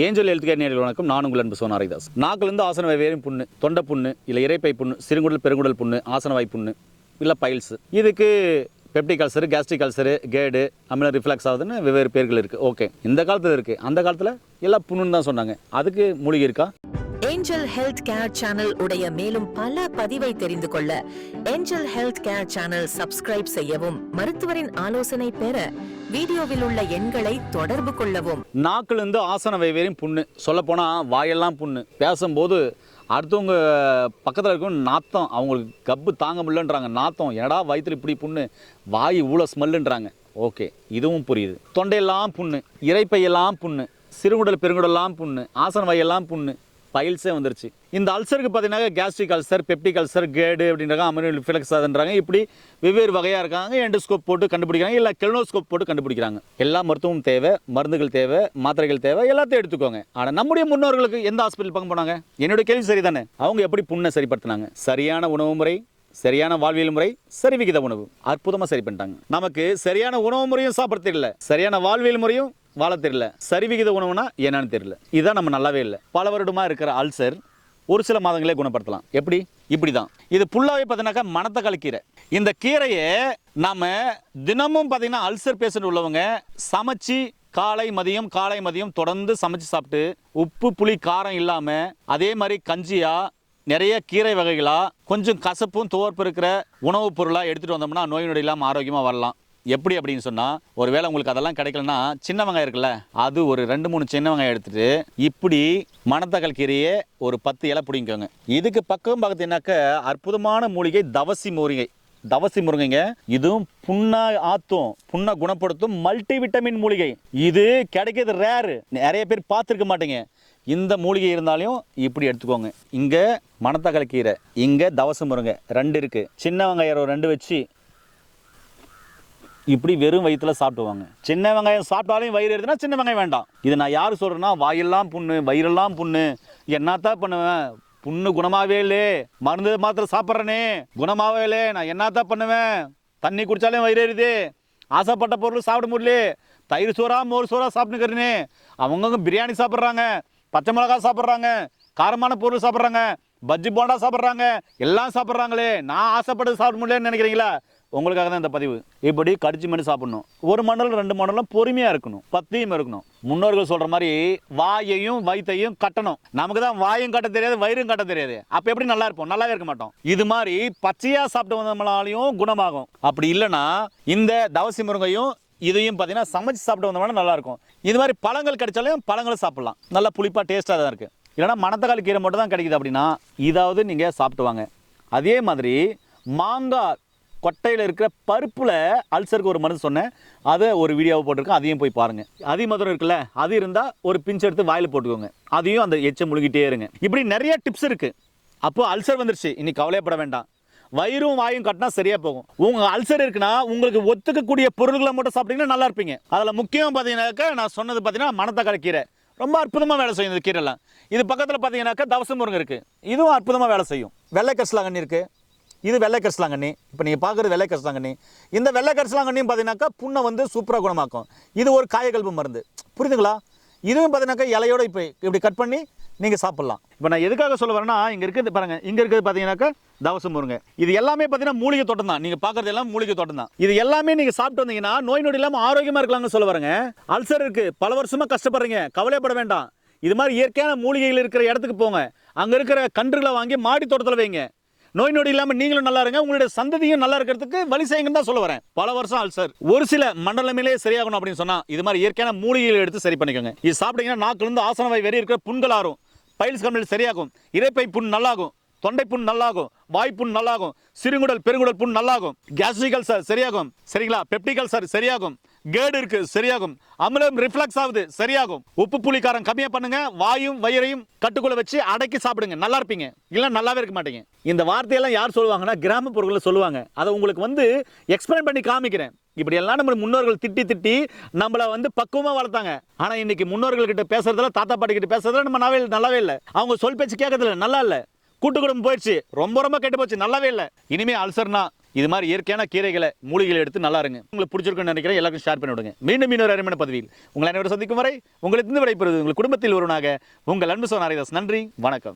Angel health நேரில் வணக்கம். நான் உங்கள் அன்பு சோனா ஹரிதாஸ் நாக்கிலிருந்து ஆசன வேறும் புண்ணு தொண்டை புண்ணு இல்லை இறைப்பை புண்ணு சிறுங்குடல் பெருங்குடல் புண்ணு ஆசனவாய் புண்ணு இல்லை பைல்ஸ். இதுக்கு பெப்டிக் அல்சரு கேஸ்ட்ரிக் அல்சரு கேடு அமில ரிஃப்ளெக்ஸ் ஆகுதுன்னு வெவ்வேறு பேர்கள் இருக்குது ஓகே. இந்த காலத்தில் இருக்குது அந்த காலத்தில் எல்லாம் புண்ணுன்னு தான் சொன்னாங்க. அதுக்கு மூலிகை இருக்கா? ஏஞ்சல் ஹெல்த் கேர் சேனல் உடைய மேலும் பல பதிவை தெரிந்து கொள்ள angel health care channel subscribe செய்யவும் மருத்துவரின் ஆலோசனை பெற வீடியோவில் உள்ள எண்களை தொடர்பு கொள்ளவும். நாக்கிலிருந்து ஆசன வெவ்வேறையும் புண்ணு. சொல்லப்போனால் வாயெல்லாம் புண்ணு. பேசும்போது அடுத்தவங்க பக்கத்தில் இருக்கும் நாத்தம் அவங்களுக்கு கப்பு தாங்க முடியலன்றாங்க. நாத்தம் என்னடா வயிற்றுல இப்படி புண்ணு? வாய் இவ்வளோ ஸ்மெல்லுன்றாங்க. ஓகே இதுவும் புரியுது. தொண்டையெல்லாம் புண்ணு. இறைப்பையெல்லாம் புண்ணு. சிறுகுடல் பெருங்குடலாம் புண்ணு. ஆசன வாயெல்லாம் புண்ணு. பைல்ஸே வந்துருச்சு. இந்த அல்சருக்கு பார்த்தீங்கன்னா கேஸ்ட்ரிக் அல்சர் பெப்டிக் அல்சர் கேடு அப்படின்றாங்க அமீன் ஃபிலக்ஸ் அதுன்றாங்க இப்படி வெவ்வேறு வகையாக இருக்காங்க. எண்டோஸ்கோப் போட்டு கண்டுபிடிக்கிறாங்க. இல்லை கெல்னோஸ்கோப் போட்டு கண்டுபிடிக்கிறாங்க. எல்லா மருத்துவம் தேவை மருந்துகள் தேவை மாத்திரைகள் தேவை எல்லாத்தையும் எடுத்துக்கோங்க. ஆனால் நம்முடைய முன்னோர்களுக்கு எந்த ஹாஸ்பிட்டல் பக்கம் போனாங்க? என்னுடைய கேள்வி சரிதானே? அவங்க எப்படி புண்ணை சரிப்படுத்தினாங்க? சரியான உணவு முறை சரியான வாழ்வியல் முறை சரி விகித உணவு. அற்புதமாக சரி பண்ணிட்டாங்க. நமக்கு சரியான உணவு முறையும் சாப்பிட தெரியல. சரியான வாழ்வியல் முறையும் வாழ தெரியல. சரி விகித உணவுனா என்னன்னு தெரியல. இதுதான் நம்ம நல்லாவே இல்லை. பல வருடமாக இருக்கிற அல்சர் ஒரு சில மாதங்களே குணப்படுத்தலாம். எப்படி? இப்படி தான் இது ஃபுல்லாகவே பார்த்தீங்கன்னாக்கா மணத்தக்காளி கீரை. இந்த கீரையை நாம் தினமும் பார்த்தீங்கன்னா அல்சர் பேஷண்ட் உள்ளவங்க சமைச்சு காலை மதியம் காலை மதியம் தொடர்ந்து சமைச்சு சாப்பிட்டு உப்பு புளி காரம் இல்லாமல் அதே மாதிரி கஞ்சியாக நிறைய கீரை வகைகளாக கொஞ்சம் கசப்பும் துவர்ப்பு இருக்கிற உணவுப் பொருளாக எடுத்துகிட்டு வந்தோம்னா நோய் நொடி இல்லாமல் ஆரோக்கியமாக வரலாம். எப்படி அப்படின்னு சொன்னால் ஒருவேளை உங்களுக்கு அதெல்லாம் கிடைக்கலன்னா சின்ன வெங்காயம் இருக்குல்ல அது ஒரு ரெண்டு மூணு சின்ன வெங்காயம் எடுத்துகிட்டு இப்படி மணத்தக்காளி கீரையே ஒரு பத்து இலை பிடிங்கோங்க இதுக்கு பக்கம் பார்த்தீங்கன்னாக்க அற்புதமான மூலிகை தவசி மூலிகை தவசி முருங்கைங்க இதுவும் புண்ணா ஆத்தும் புண்ணை குணப்படுத்தும் மல்டி விட்டமின் மூலிகை. இது கிடைக்கிறது ரேரு நிறைய பேர் பார்த்துருக்க மாட்டேங்க. இந்த மூலிகை இருந்தாலும் இப்படி எடுத்துக்கோங்க. இங்கே மணத்தக்காளி கீரை இங்கே தவசம் முருங்கை ரெண்டு இருக்குது சின்ன வெங்காயம் ஒரு ரெண்டு வச்சு இப்படி வெறும் வயிற்றுல சாப்பிடுவாங்க. சின்ன வெங்காயம் சாப்பிட்டாலும் வயிறு எடுத்துனா சின்ன வெங்காயம் வேண்டாம். இது நான் யார் சொல்கிறேன்னா வாயெல்லாம் புண்ணு வயிறெல்லாம் புண்ணு. என்னத்தான் பண்ணுவேன்? புண்ணு குணமாவே இல்லே. மருந்து மாத்திரை சாப்பிட்றனே. குணமாவே இல்லை. நான் என்னத்தான் பண்ணுவேன்? தண்ணி குடித்தாலே வயிறு எறிது ஆசைப்பட்ட பொருள் சாப்பிட முடியல. தயிர் சோறா மோர் சோறா சாப்பிட்டுக்கிறேனே. அவங்கவுங்க பிரியாணி சாப்பிட்றாங்க. பச்சை மிளகா சாப்பிட்றாங்க காரமான பொருள் சாப்பிட்றாங்க பஜ்ஜி போண்டா சாப்பிட்றாங்க எல்லாம் சாப்பிட்றாங்களே. நான் ஆசைப்பட்டு சாப்பிட முடியலன்னு நினைக்கிறீங்களா? உங்களுக்காக தான் இந்த பதிவு. இப்படி கடிச்சு மணி சாப்பிடணும். ஒரு மண்டலம் ரெண்டு மண்டலம் பொறுமையாக இருக்கணும். பத்தியும் இருக்கணும். முன்னோர்கள் சொல்கிற மாதிரி வாயையும் வயிற்றையும் கட்டணும். நமக்கு தான் வாயும் கட்ட தெரியாது வயிறும் கட்ட தெரியாது. அப்போ எப்படி நல்லா இருப்போம்? நல்லாவே இருக்க மாட்டோம். இது மாதிரி பச்சையாக சாப்பிட்டு வந்தவங்களாலையும் குணமாகும். அப்படி இல்லைன்னா இந்த தவசி முருங்கையும் இதையும் பார்த்தீங்கன்னா சமைச்சு சாப்பிட்டு வந்தோம்னா நல்லாயிருக்கும். இது மாதிரி பழங்கள் கிடைச்சாலும் பழங்களும் சாப்பிட்லாம். நல்லா புளிப்பாக டேஸ்ட்டாக தான் இருக்குது இல்லைன்னா மணத்தக்காளி கீரை மட்டும் தான் கிடைக்குது அப்படின்னா இதாவது நீங்கள் சாப்பிட்டு வாங்க. அதே மாதிரி மாங்காய் கொட்டையில் இருக்கிற பருப்பில் அல்சருக்கு ஒரு மருந்து சொன்னேன். அதை ஒரு வீடியோவை போட்டிருக்கேன். அதையும் போய் பாருங்கள் அதிமதுரம் இருக்குல்ல அது இருந்தால் ஒரு பிஞ்சு எடுத்து வாயில் போட்டுக்கோங்க. அதையும் அந்த எச்சை முழுகிட்டே இருங்க. இப்படி நிறைய டிப்ஸ் இருக்குது அப்போது அல்சர் வந்துருச்சு. இன்னைக்கு கவலையப்பட வேண்டாம். வயிறும் வாயும் கட்டினா சரியா போகும். உங்க அல்சர் இருக்குன்னா உங்களுக்கு ஒத்துக்கக்கூடிய பொருள்களை மட்டும் சாப்பிட்டீங்கன்னா நல்லா இருப்பீங்க. அதில் முக்கியம் பார்த்தீங்கன்னாக்கா நான் சொன்னது பார்த்தீங்கன்னா மணத்தக்காளி கீரை. ரொம்ப அற்புதமாக வேலை செய்யும் இந்த கீரைலாம். இது பக்கத்தில் பார்த்தீங்கன்னாக்கா தவசம் முருங்கை இருக்குது இதுவும் அற்புதமாக வேலை செய்யும். வெள்ளை கரிசலாங்கண்ணி இருக்குது இது வெள்ளை கரிசலாங்கண்ணி இப்போ நீங்கள் பார்க்குறது வெள்ளை கரிசலாங்கண்ணி இந்த வெள்ளை கரிசலாங்கண்ணியும் பார்த்தீங்கன்னாக்கா புண்ணை வந்து சூப்பராக குணமாக்கும். இது ஒரு காயகல்பு மருந்து. புரியுதுங்களா? இதுவும் பார்த்தீங்கன்னாக்கா இலையோடு இப்போ இப்படி கட் பண்ணி நீங்கள் சாப்பிட்லாம். இப்போ நான் எதுக்காக சொல்ல வரேன்னா இங்கே இருக்குது பாருங்கள் இங்கே இருக்கிறது பார்த்தீங்கன்னாக்கா தவச முருங்கை. இது எல்லாமே பார்த்தீங்கன்னா மூலிகை தோட்டம் தான். நீங்கள் பார்க்குறது எல்லாம் மூலிகை தோட்டம் தான். இது எல்லாமே நீங்கள் சாப்பிட்டு வந்தீங்கன்னா நோய் நொடி இல்லாமல் ஆரோக்கியமாக இருக்கலாம்னு சொல்ல வரேங்க. அல்சர் இருக்குது பல வருஷமாக கஷ்டப்படுறீங்க. கவலைப்பட வேண்டாம். இது மாதிரி இயற்கையான மூலிகைகள் இருக்கிற இடத்துக்கு போங்க. அங்கே இருக்கிற கன்றுகளை வாங்கி மாடி தோட்டத்தில் வைங்க. நோய் நொடி இல்லாமல் நீங்களும் நல்லா இருங்க. உங்களுடைய சந்ததியும் நல்லா இருக்கிறதுக்கு வழி செய்யுங்கன்னு தான் சொல்ல வரேன். பல வருஷம் அல்சர். ஒரு சில மண்டலமிலே சரியாகணும் அப்படின்னு சொன்னா இது மாதிரி இயற்கையான மூலிகைகள் எடுத்து சரி பண்ணிக்கோங்க. இது சாப்பிட்டீங்கன்னா நாக்கிலிருந்து ஆசனவாய் வெறி இருக்கிற புண்கள் ஆறும். பைல்ஸ் கம்மில் சரியாகும். இறைப்பை புண் நல்லாகும். தொண்டை புண் நல்லாகும் வாய்ப்புண் நல்லாகும் சிறுங்குடல் பெருங்குடல் புண் நல்லாகும். கேஸ்ட்ரிக் அல்சர் சரியாகும். சரிங்களா? பெப்டிக் அல்சர் சரியாகும். கேடு இருக்கு சரியாகும். அமிலம் ரிஃப்ளக்ஸ் ஆகுது சரியாகும். உப்பு புளிக்காரம் கம்மியா பண்ணுங்க வாயும் வயிறையும் கட்டுக்குள்ள வச்சு அடக்கி சாப்பிடுங்க. நல்லா இருப்பீங்க. இல்ல நல்லாவே இருக்க மாட்டீங்க. இந்த வார்த்தையெல்லாம் யார் சொல்லுவாங்கன்னா கிராமப்புறங்களில் சொல்லுவாங்க. அதை உங்களுக்கு வந்து எக்ஸ்பிளைன் பண்ணி காமிக்கிறேன். இப்படி எல்லாம் நம்ம முன்னோர்கள் திட்டி திட்டி நம்மள வந்து பக்குவமா வளர்த்தாங்க. ஆனா இன்னைக்கு முன்னோர்கள் கிட்ட பேசுறதுல தாத்தா பாட்டி கிட்ட பேசுறதுல நம்ம நல்லாவே நல்லாவே இல்லை. அவங்க சொல் பேச்சு கேட்கறதுல நல்லா இல்லை. கூட்டு குடும்பம் போயிடுச்சு. ரொம்ப ரொம்ப கெட்டு போச்சு. நல்லாவே இல்லை. இனிமே அல்சர்னா இது மாதிரி இயற்கையான கீரைகளை மூலிகளை எடுத்து நல்லா இருங்க. உங்களுக்கு பிடிச்சிருக்குன்னு நினைக்கிறேன். எல்லாருக்கும் ஷேர் பண்ணி விடுங்க. மீண்டும் இன்னொரு அருமையான பதவியில் உங்களை அனைவரும் சந்திக்கும் வரை உங்களுக்கு இருந்து விடைபெறுவது உங்கள் குடும்பத்தில் ஒருவனாக உங்கள் அன்பு சோனாரிதாஸ் நன்றி. வணக்கம்.